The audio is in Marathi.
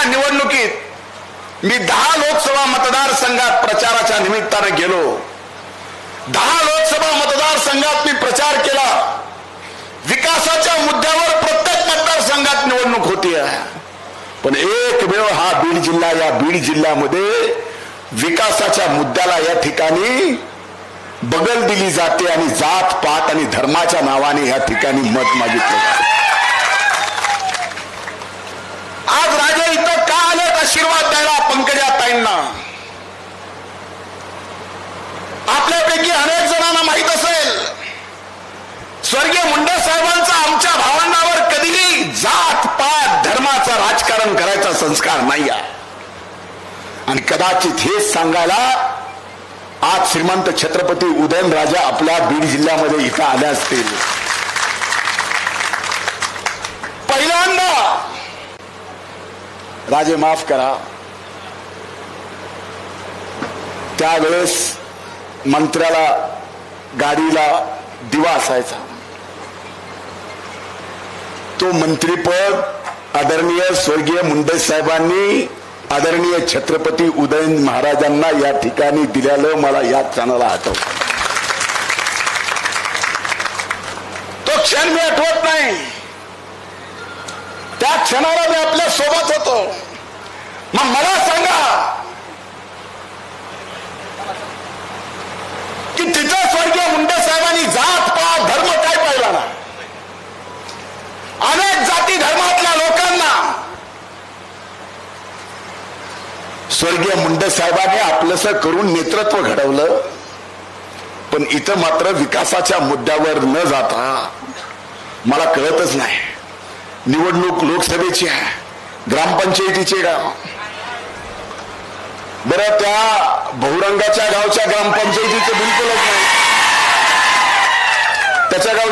या निवडणुकीत मी दहा लोकसभा मतदारसंघात प्रचाराच्या निमित्ताने गेलो. दहा लोकसभा मतदारसंघात मी प्रचार केला. विकासाच्या मुद्द्यावर प्रत्येक मतदारसंघात निवडणूक होती पण एक वेळ हा बीड जिल्हा या बीड जिल्ह्यामध्ये विकासाच्या मुद्द्याला या ठिकाणी बगल दिली जाते आणि जात पात आणि धर्माच्या नावाने या ठिकाणी मत मागितलं जाते. आज राजे इथं का आलेत आशीर्वाद द्यायला पंकजा आपल्यापैकी अनेक जणांना माहीत असेल स्वर्गीय मुंडे साहेबांचा आमच्या भावंडावर कधीही जात पात धर्माचं राजकारण करायचा संस्कार नाही आहे आणि कदाचित हेच सांगायला आज श्रीमंत छत्रपती उदयनराजा आपल्या बीड जिल्ह्यामध्ये इथं आले असतील. पहिल्यांदा राजे माफ करा. त्यावेळेस मंत्र्याला गाडीला दिवा असायचा. तो मंत्रीपद आदरणीय स्वर्गीय मुंडे साहेबांनी आदरणीय छत्रपती उदयन महाराजांना या ठिकाणी दिल्यालं मला या क्षणाला आठवत. तो क्षण मी आठवत नाही. त्या क्षणाला मी आपल्यासोबत होतो. मग मला सांगा की तिथं स्वर्गीय मुंडे साहेबांनी जात पात धर्म काय पाहिला ना अनेक जाती धर्मातल्या लोकांना स्वर्गीय मुंड साहेबांनी आपलंस करून नेतृत्व घडवलं पण इथं मात्र विकासाच्या मुद्द्यावर न जाता मला कळतच नाही. निवडणूक लोकसभेची आहे ग्रामपंचायतीचे गाव. बर त्या बहुरंगाच्या गावच्या ग्रामपंचायतीचं बिलकुलच नाही. त्याच्या गाव